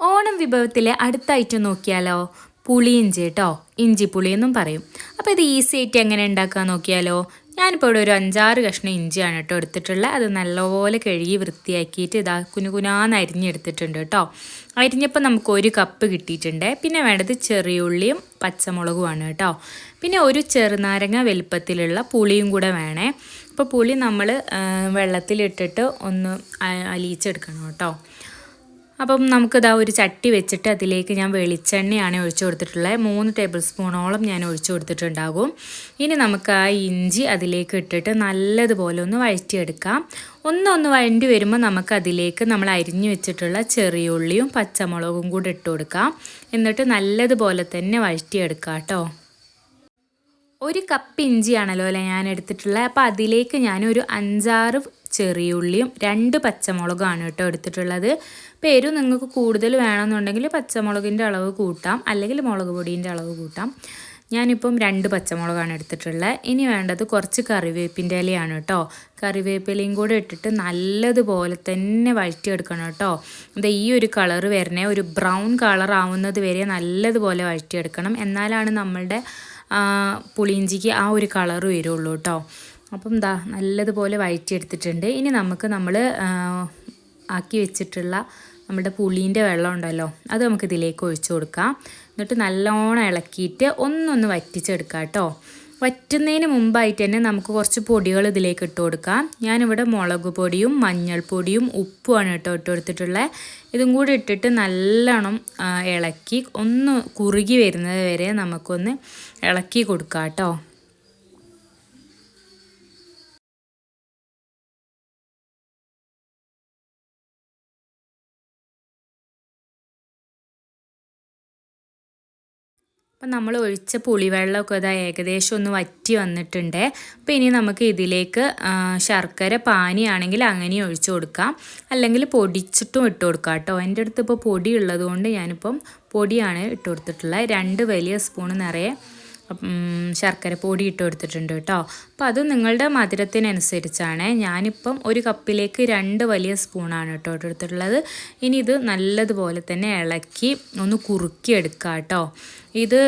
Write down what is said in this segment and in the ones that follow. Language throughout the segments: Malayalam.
ഓണം വിഭവത്തിലെ അടുത്ത ഐറ്റം നോക്കിയാലോ? പുളിയിഞ്ചി കേട്ടോ ഇഞ്ചി പുളി എന്നും പറയും. അപ്പോൾ ഇത് ഈസി ആയിട്ട് എങ്ങനെ ഉണ്ടാക്കാൻ നോക്കിയാലോ? ഞാനിപ്പോൾ ഇവിടെ ഒരു അഞ്ചാറ് കഷ്ണം ഇഞ്ചിയാണ് കേട്ടോ എടുത്തിട്ടുള്ളത്. അത് നല്ലപോലെ കഴുകി വൃത്തിയാക്കിയിട്ട് ഇതാ കുനുകുനാന്ന് അരിഞ്ഞെടുത്തിട്ടുണ്ട് കേട്ടോ അരിഞ്ഞപ്പോൾ നമുക്ക് ഒരു കപ്പ് കിട്ടിയിട്ടുണ്ട്. പിന്നെ വേണ്ടത് ചെറിയുള്ളിയും പച്ചമുളകുമാണ് കേട്ടോ പിന്നെ ഒരു ചെറുനാരങ്ങ വലുപ്പത്തിലുള്ള പുളിയും കൂടെ വേണേ. അപ്പോൾ പുളി നമ്മൾ വെള്ളത്തിലിട്ടിട്ട് ഒന്ന് അലിയിച്ചെടുക്കണം കേട്ടോ അപ്പം നമുക്കിതാ ഒരു ചട്ടി വെച്ചിട്ട് അതിലേക്ക് ഞാൻ വെളിച്ചെണ്ണയാണ് ഒഴിച്ചു കൊടുത്തിട്ടുള്ളത്. മൂന്ന് ടേബിൾ സ്പൂണോളം ഞാൻ ഒഴിച്ചു കൊടുത്തിട്ടുണ്ടാകും. ഇനി നമുക്ക് ആ ഇഞ്ചി അതിലേക്ക് ഇട്ടിട്ട് നല്ലതുപോലെ ഒന്ന് വഴറ്റിയെടുക്കാം. ഒന്നൊന്ന് വഴണ്ടി വരുമ്പോൾ നമുക്ക് അതിലേക്ക് നമ്മൾ അരിഞ്ഞു വെച്ചിട്ടുള്ള ചെറിയ ഉള്ളിയും പച്ചമുളകും കൂടി ഇട്ട് കൊടുക്കാം. എന്നിട്ട് നല്ലതുപോലെ തന്നെ വഴറ്റിയെടുക്കാം കേട്ടോ. ഒരു കപ്പ് ഇഞ്ചിയാണല്ലോ അല്ലേ ഞാൻ എടുത്തിട്ടുള്ളത്. അപ്പോൾ അതിലേക്ക് ഞാനൊരു അഞ്ചാറ് ചെറിയുള്ളിയും രണ്ട് പച്ചമുളകാണ് കേട്ടോ എടുത്തിട്ടുള്ളത്. പേരു നിങ്ങൾക്ക് കൂടുതൽ വേണമെന്നുണ്ടെങ്കിൽ പച്ചമുളകിന്റെ അളവ് കൂട്ടാം അല്ലെങ്കിൽ മുളക് പൊടിന്റെ അളവ് കൂട്ടാം. ഞാനിപ്പം രണ്ട് പച്ചമുളകാണ് എടുത്തിട്ടുള്ളത്. ഇനി വേണ്ടത് കുറച്ച് കറിവേപ്പിന്റെ ഇലയാണ് കേട്ടോ. കറിവേപ്പിലയും കൂടെ ഇട്ടിട്ട് നല്ലതുപോലെ തന്നെ വഴറ്റിയെടുക്കണം കേട്ടോ. ഇത് ഈ ഒരു കളർ വരണേ ഒരു ബ്രൗൺ കളർ ആവുന്നത് വരെ നല്ലതുപോലെ വഴറ്റിയെടുക്കണം. എന്നാലാണ് നമ്മളുടെ പുളിയിഞ്ചിക്ക് ആ ഒരു കളർ വരുള്ളൂ കേട്ടോ. അപ്പം ദാ നല്ലതുപോലെ വഴറ്റിയെടുത്തിട്ടുണ്ട് ഇനി നമുക്ക് നമ്മൾ ആക്കി വെച്ചിട്ടുള്ള നമ്മുടെ പുളീന്റെ വെള്ളം ഉണ്ടല്ലോ അത് നമുക്ക് ഇതിലേക്ക് ഒഴിച്ചു കൊടുക്കാം. എന്നിട്ട് നല്ലോണം ഇളക്കിയിട്ട് ഒന്നൊന്ന് വറ്റിച്ചെടുക്കാം കേട്ടോ. വറ്റുന്നതിന് മുമ്പായിട്ട് തന്നെ നമുക്ക് കുറച്ച് പൊടികൾ ഇതിലേക്ക് ഇട്ട് കൊടുക്കാം. ഞാനിവിടെ മുളക് പൊടിയും മഞ്ഞൾപ്പൊടിയും ഉപ്പുമാണ് കേട്ടോ ഇട്ട് കൊടുത്തിട്ടുള്ളത് ഇതും കൂടി ഇട്ടിട്ട് നല്ലോണം ഇളക്കി ഒന്ന് കുറുകി വരുന്നത് വരെ നമുക്കൊന്ന് ഇളക്കി കൊടുക്കാം കേട്ടോ. അപ്പം നമ്മൾ ഒഴിച്ച പുളിവെള്ളമൊക്കെ ഇതാ ഏകദേശം ഒന്ന് വറ്റി വന്നിട്ടുണ്ട്. അപ്പോൾ ഇനി നമുക്ക് ഇതിലേക്ക് ശർക്കര പാനിയാണെങ്കിൽ അങ്ങനെ ഒഴിച്ചു കൊടുക്കാം. അല്ലെങ്കിൽ പൊടിച്ചിട്ടും ഇട്ട് കൊടുക്കാം കേട്ടോ. എന്റെ അടുത്ത് ഇപ്പോൾ പൊടി ഉള്ളതുകൊണ്ട് ഞാനിപ്പം പൊടിയാണ് ഇട്ട് കൊടുത്തിട്ടുള്ളത്. രണ്ട് വലിയ സ്പൂൺ നിറയെ ശർക്കര പൊടി ഇട്ട് കൊടുത്തിട്ടുണ്ട് കേട്ടോ. അപ്പോൾ അത് നിങ്ങളുടെ മധുരത്തിനനുസരിച്ചാണ്. ഞാനിപ്പം ഒരു കപ്പിലേക്ക് രണ്ട് വലിയ സ്പൂണാണ് കേട്ടോ എടുത്തിട്ടുള്ളത്. ഇനി ഇത് നല്ലതുപോലെ തന്നെ ഇളക്കി ഒന്ന് കുറുക്കി എടുക്കുക കേട്ടോ. ഇത്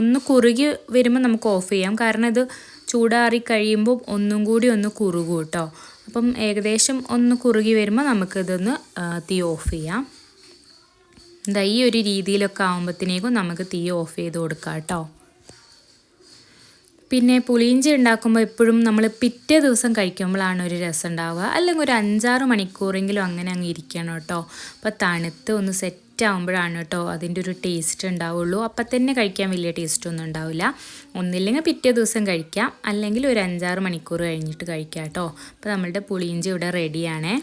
ഒന്ന് കുറുകി വരുമ്പോൾ നമുക്ക് ഓഫ് ചെയ്യാം. കാരണം ഇത് ചൂടാറി കഴിയുമ്പോൾ ഒന്നും കൂടി ഒന്ന് കുറുകും കേട്ടോ. അപ്പം ഏകദേശം ഒന്ന് കുറുകി വരുമ്പോൾ നമുക്കിതൊന്ന് തീ ഓഫ് ചെയ്യാം. എന്താ ഈ ഒരു രീതിയിലൊക്കെ ആകുമ്പോഴത്തേക്കും നമുക്ക് തീ ഓഫ് ചെയ്ത് കൊടുക്കാം കേട്ടോ. പിന്നെ പുളിയിഞ്ചി ഉണ്ടാക്കുമ്പോൾ എപ്പോഴും നമ്മൾ പിറ്റേ ദിവസം കഴിക്കുമ്പോഴാണ് ഒരു രസം ഉണ്ടാവുക. അല്ലെങ്കിൽ ഒരു അഞ്ചാറ് മണിക്കൂറെങ്കിലും അങ്ങനെ അങ്ങ് ഇരിക്കണം കേട്ടോ. അപ്പോൾ തണുത്ത് ഒന്ന് സെറ്റ് ആകുമ്പോഴാണ് കേട്ടോ അതിന്റെ ഒരു ടേസ്റ്റ് ഉണ്ടാവുള്ളൂ. അപ്പം തന്നെ കഴിക്കാൻ വലിയ ടേസ്റ്റ് ഒന്നും ഉണ്ടാവില്ല. ഒന്നില്ലെങ്കിൽ പിറ്റേ ദിവസം കഴിക്കാം. അല്ലെങ്കിൽ ഒരു അഞ്ചാറ് മണിക്കൂർ കഴിഞ്ഞിട്ട് കഴിക്കാം കേട്ടോ. അപ്പോൾ നമ്മളുടെ പുളിയിഞ്ചി ഇവിടെ റെഡിയാണേ